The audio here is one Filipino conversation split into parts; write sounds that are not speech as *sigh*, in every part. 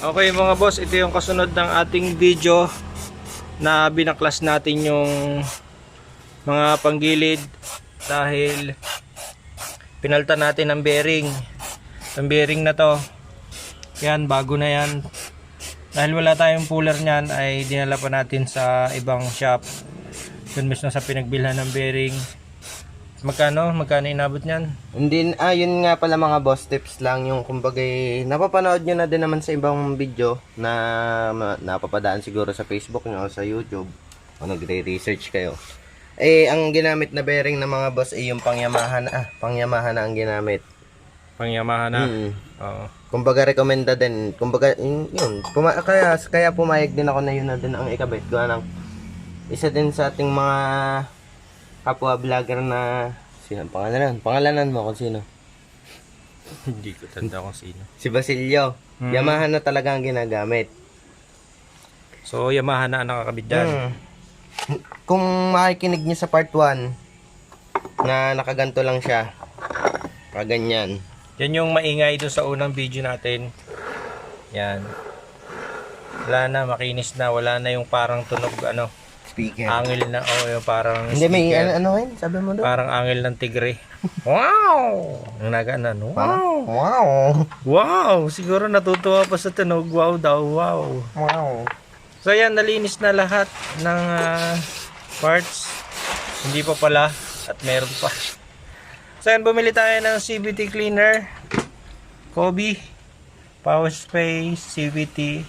Okay mga boss, ito yung kasunod ng ating video na binaklas natin yung mga panggilid dahil pinalta natin ang bearing. Ang bearing na to, yan bago na yan. Dahil wala tayong puller niyan ay dinala pa natin sa ibang shop. Doon mismo sa pinagbilhan ng bearing. Magkano? Magkano inabot niyan? Hindi, ah, yun nga pala mga boss tips lang yung kumbaga napapanood nyo na din naman sa ibang video na ma- napapadaan siguro sa Facebook nyo o sa YouTube o nagre-research kayo. Eh, ang ginamit na bearing ng mga boss ay yung pang Yamaha na, ah, pang Yamaha na ang ginamit. Pang Yamaha na. Mm. Oo. Kumbaga recommended din. Kumbaga yun, yun. Puma- kaya kaya pumayag din ako na yun na din ang ikabit. Gawa ng isa din sa ating mga kapwa vlogger na sino ang pangalanan? Pangalanan mo kung sino? *laughs* Hindi ko tanda kung sino. Si Basilio. Hmm. Yamaha na talaga ang ginagamit. So Yamaha na ang nakakabit dyan. Hmm. Kung makikinig niyo sa part 1 na nakaganto lang siya. Kaganyan. Yan yung maingay doon sa unang video natin. Yan. Wala na, makinis na. Wala na yung parang tunog, ano, Speaker. angil na, o yung parang Hindi may speaker. ano, ano yun? Sabi mo doon? Parang angil ng tigre. Wow! Ang naganan, wow! Parang, wow. Wow! Siguro natutuwa pa sa tunog. Wow daw, wow. Wow. So yan, nalinis na lahat ng ah, parts. Hindi pa pala. At meron pa. So yan, bumili tayo ng CVT cleaner. Kobe. Power Space, CVT,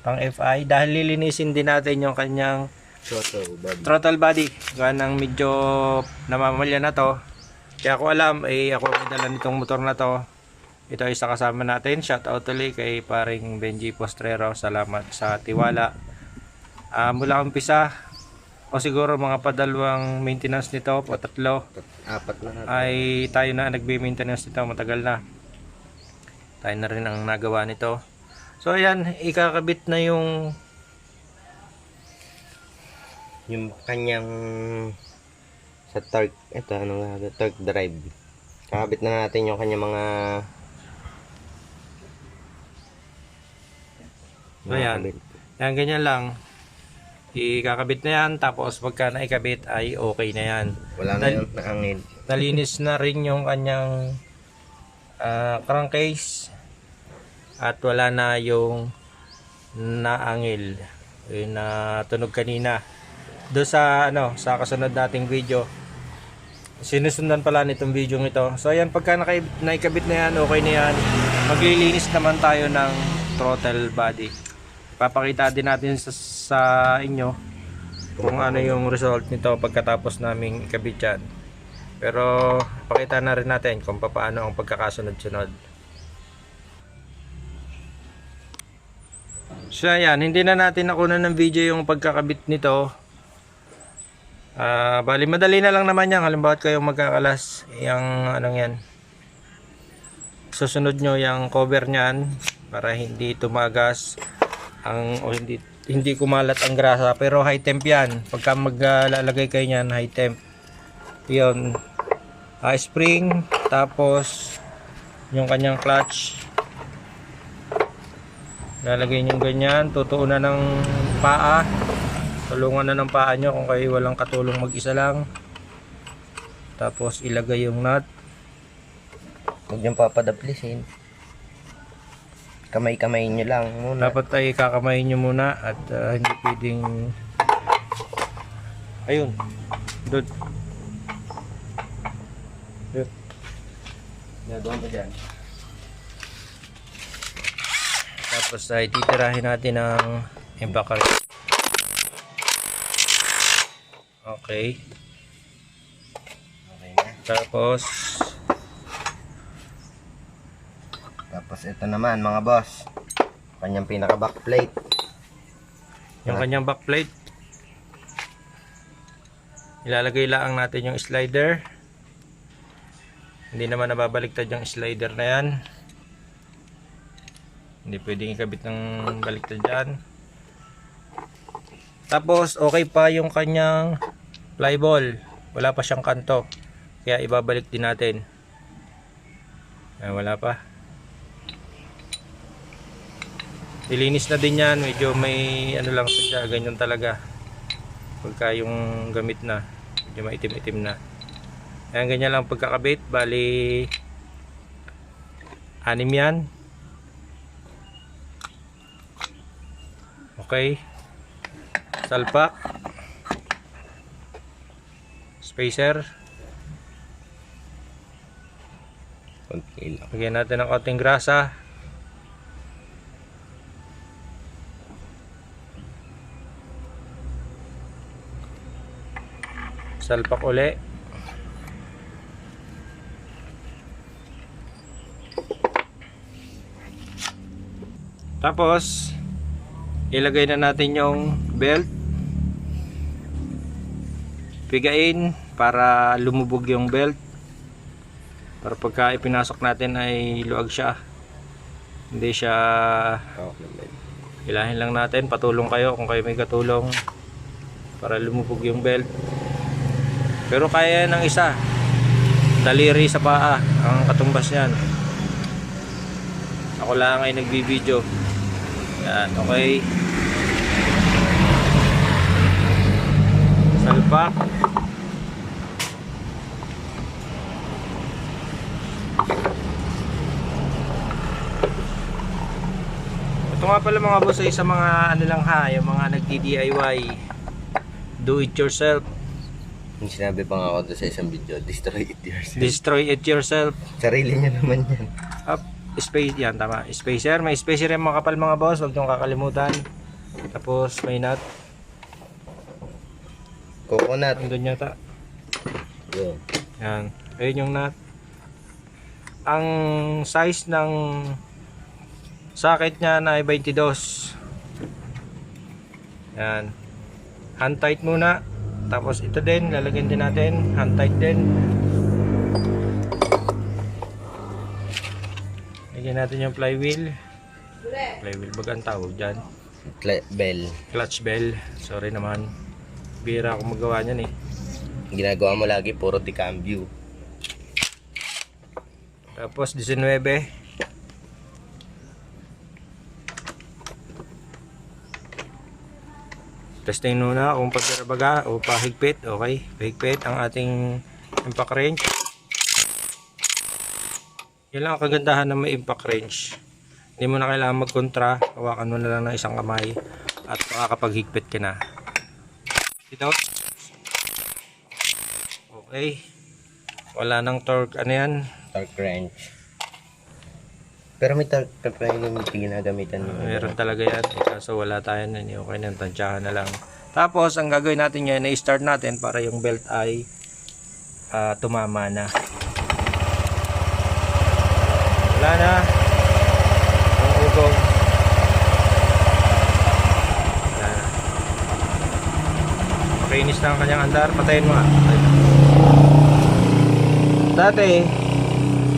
pang FI. Dahil lilinisin din natin yung kanyang Soto, bad. throttle body. Gawa ng medyo namamalya na to. Kaya ako alam, eh ako may dala nitong motor na to. Ito ay isa kasama natin. Shout out ulit kay paring Benji Postrero. Salamat sa tiwala. Ah, mula umpisa, o siguro mga padalawang maintenance nito, o tatlo, Apat na natin. ay tayo na nagbe-maintenance nito matagal na. Tayo na rin ang nagawa nito. So ayan, ikakabit na yung Yung kanyang sa torque, ito ano nga, torque drive. Kakabit na natin yung kanyang mga Ayan. kabit. Yan, ganyan lang. Ikakabit na yan, tapos pagka naikabit ay okay na yan. Wala na yung naangin. Nalinis na rin yung kanyang ah, crankcase at wala na yung naangil yung na tunog kanina do sa ano sa kasunod nating video. Sinusundan pala nitong video ito. So ayan pagka naikabit na yan okay na yan. Maglilinis naman tayo ng throttle body. Papakita din natin sa, sa inyo kung ano yung result nito pagkatapos naming ikabit yan. Pero pakita na rin natin kung paano ang pagkakasunod-sunod. So ayan, hindi na natin nakunan ng video yung pagkakabit nito. Ah, bali madali na lang naman yan. Halimbawa kayong magkakalas, yung anong yan. Susunod nyo yung cover niyan para hindi tumagas ang o hindi hindi kumalat ang grasa pero high temp yan. Pagka maglalagay kayo niyan, high temp. 'Yon. Ah, spring tapos yung kanyang clutch lalagay nyo ganyan tutuunan ng paa tulungan na ng paa nyo kung kayo walang katulong mag isa lang tapos ilagay yung nut Huwag niyong papadaplisin. Kamay-kamay nyo lang muna. dapat ay kakamayin nyo muna at ah, hindi pwedeng ayun doon Nagawa mo dyan. tapos ay titirahin natin ng impact okay Okay na. tapos Tapos ito naman mga boss. Kanyang pinaka backplate. Yung kanyang backplate. Ilalagay lang natin yung slider. Hindi naman nababaliktad yung slider na yan. Hindi pwedeng ikabit ng baliktad dyan. Tapos okay pa yung kanyang flyball. Wala pa siyang kanto. Kaya ibabalik din natin. Ayan, wala pa. Nilinis na din yan. Medyo may ano lang siya. Ganyan talaga. Pagka yung gamit na. Medyo maitim-itim na. Ayan, ganyan lang pagkakabit. Bali, anim yan. Okay. Salpak. Spacer. Konti lang. Lagyan natin ng konting grasa. Salpak uli. Tapos, ilagay na natin yung belt. Pigain para lumubog yung belt. Para pagka ipinasok natin ay luwag siya. Hindi siya ilahin lang natin. Patulong kayo kung kayo may katulong para lumubog yung belt. Pero kaya ng isa. Daliri sa paa. Ang katumbas niyan ako lang ay nagbibideo. Yan okay. Salpak Ito nga pala mga boss ay sa mga ano lang ha, yung mga nagdi-DIY. Do it yourself, Yung sinabi pa nga ako doon sa isang video, destroy it yourself. destroy it yourself. Sarili niya naman yan. Up, space yan tama. Spacer, may spacer yung mga kapal mga boss, wag niyong kakalimutan. Tapos may nut, Coconut. andun yata. Yun. Yan. Ayun yung nut. Ang size ng socket niya na ay 22. Yan. Hand tight muna. Tapos ito din, lalagyan din natin. Hand tight din. Lagyan natin yung flywheel. Flywheel bag ang tawag dyan. Cle- bell. Clutch bell. Sorry naman. Bira ako magawa niyan eh. Ginagawa mo lagi, puro cambio. Tapos 19. Testing muna kung pagkarabaga o pahigpit. Okay, pahigpit ang ating impact wrench. Yan lang ang kagandahan ng may impact wrench. Hindi mo na kailangan magkontra. Hawakan mo na lang ng isang kamay at makakapaghigpit ka na. Ito. Okay. Wala nang torque. Ano yan? Torque wrench. Pero may torque pa yung ginagamitan mo. Meron talaga yan. Eh, Kaso wala tayo na ni Okay na, tansyahan na lang. Tapos, ang gagawin natin yan, i-start natin para yung belt ay ah, tumama na. Wala na. Ang ugong. Wala na. Makinis na ang kanyang andar. Patayin mo nga. Dati,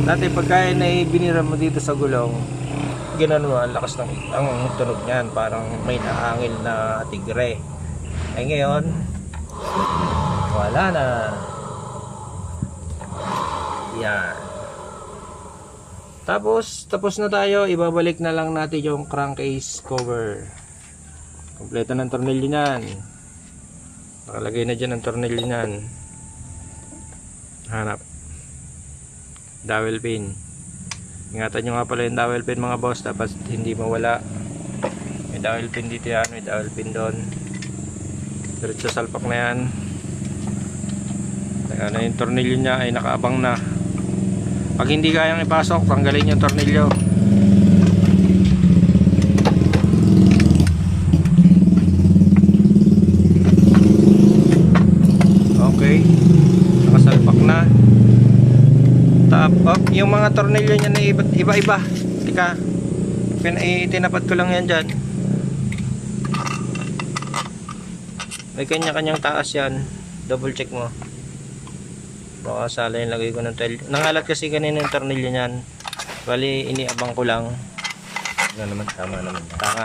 dati pagka na binira mo dito sa gulong, ginanon mo, ang lakas ng ang tunog niyan, parang may naangil na tigre. Ay ngayon, wala na. Yan. Tapos, tapos na tayo, ibabalik na lang natin yung crankcase cover. Kompleto ng tornilyo niyan. Nakalagay na dyan ang tornilyo niyan. Hanap. Dowel pin. Ingatan nyo nga pala yung dowel pin mga boss. Dapat hindi mawala. May dowel pin dito yan. May dowel pin doon. Diretso salpak na yan. Ayan na yung tornilyo niya ay nakaabang na. Pag hindi kayang ipasok, tanggalin yung tornilyo. Okay. Nakasalpak na. Up. Yung mga tornilyo niya na iba- iba-iba. Tika. Pin tinapat ko lang yan dyan. May kanya-kanyang taas yan. Double check mo. Baka sala yung lagay ko ng tel. Nangalat kasi kanina yung tornilyo niyan. Bali, iniabang ko lang. Ano naman, tama naman. Tama.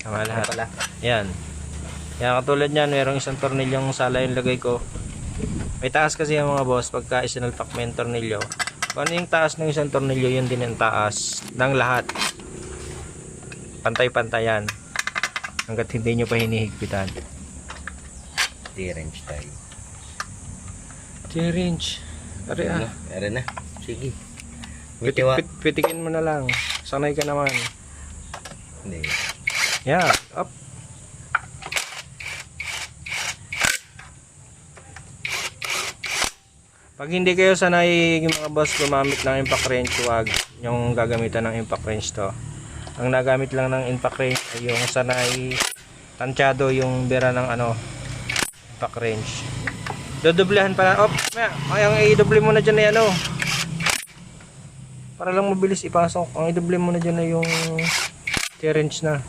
Tama lahat. Yan. Yan katulad niyan, merong isang tornilyong sala yung lagay ko. May taas kasi yung mga boss pagka isinalpak mo yung tornilyo. Kung ano yung taas ng isang tornilyo, yun din ang taas ng lahat. pantay-pantayan hanggat hindi nyo pa hinihigpitan. T-wrench tayo. 3 inch. Ari Ano? ah. Meron na. Sige. Pitik, pit, pitikin mo na lang. Sanay ka naman. Hindi. Yeah, up. Pag hindi kayo sanay yung mga boss gumamit ng impact wrench, huwag yung gagamitan ng impact wrench to. Ang nagamit lang ng impact wrench ay yung sanay tansyado yung bera ng ano impact wrench. Dodoblehan pa op, maya, ay ang i-double mo na dyan ay ano. Para lang mabilis ipasok, ang i-double mo na ay yung wrench na.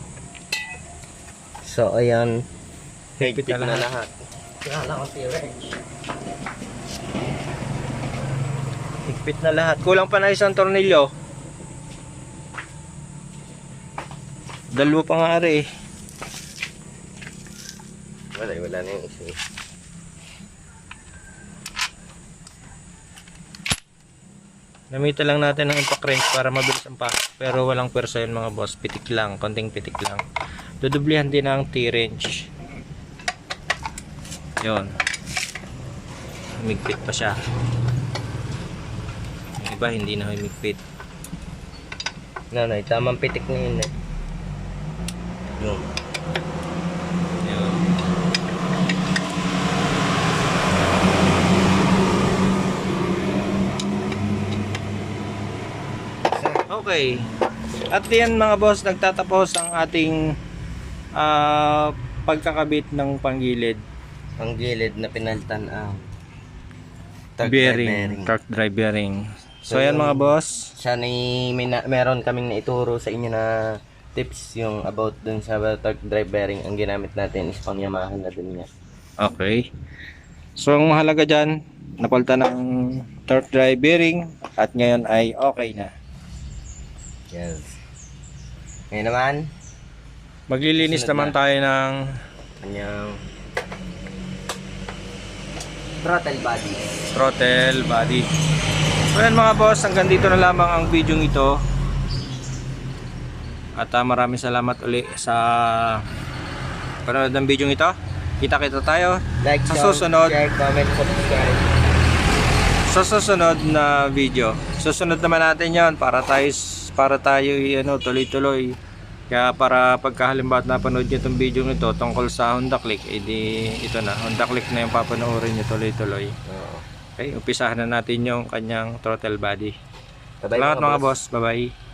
So, ayan. Higpit Higpit na na lahat. lahat. Kaya lang ang T-wrench. Higpit na lahat. Kulang pa na isang tornilyo. Dalawa pa nga rin eh. Wala, wala na yung isa. eh. Gamitan lang natin ng impact wrench para mabilis ang pasok. Pero walang pwersa yun mga boss. Pitik lang. Konting pitik lang. Dudublihan din ang T-wrench. Yun. Humigpit pa siya. Iba hindi na humigpit. Nanay, tamang pitik na yun eh. Yun. Yun. Okay. At yan mga boss, nagtatapos ang ating ah, pagkakabit ng panggilid Ang gilid na pinaltan ang torque bearing, bearing. torque drive bearing. So, So, yan mga boss. Siya ni may na, meron kaming naituro sa inyo na tips yung about dun sa torque drive bearing. Ang ginamit natin is pang Yamaha na dun niya. Okay. So, ang mahalaga dyan, napalta ng torque drive bearing at ngayon ay okay na. Yes. Ngayon naman, Maglilinis naman na. tayo ng kanyang throttle body. throttle body. So yan mga boss, hanggang dito na lamang ang video ito. At ah, maraming salamat uli sa panonood ng video ito. Kita-kita tayo Like, Sa susunod. share, comment, subscribe. sa susunod na video. Susunod naman natin yon para tayo para tayo ano, tuloy-tuloy. Kaya para pagkahalimbawa at napanood nyo itong video nito tungkol sa Honda Click, edi ito na, Honda Click na yung papanoorin nyo tuloy-tuloy. Oo. Okay, umpisahan na natin yung kanyang throttle body. Salamat mga boss. Bye-bye.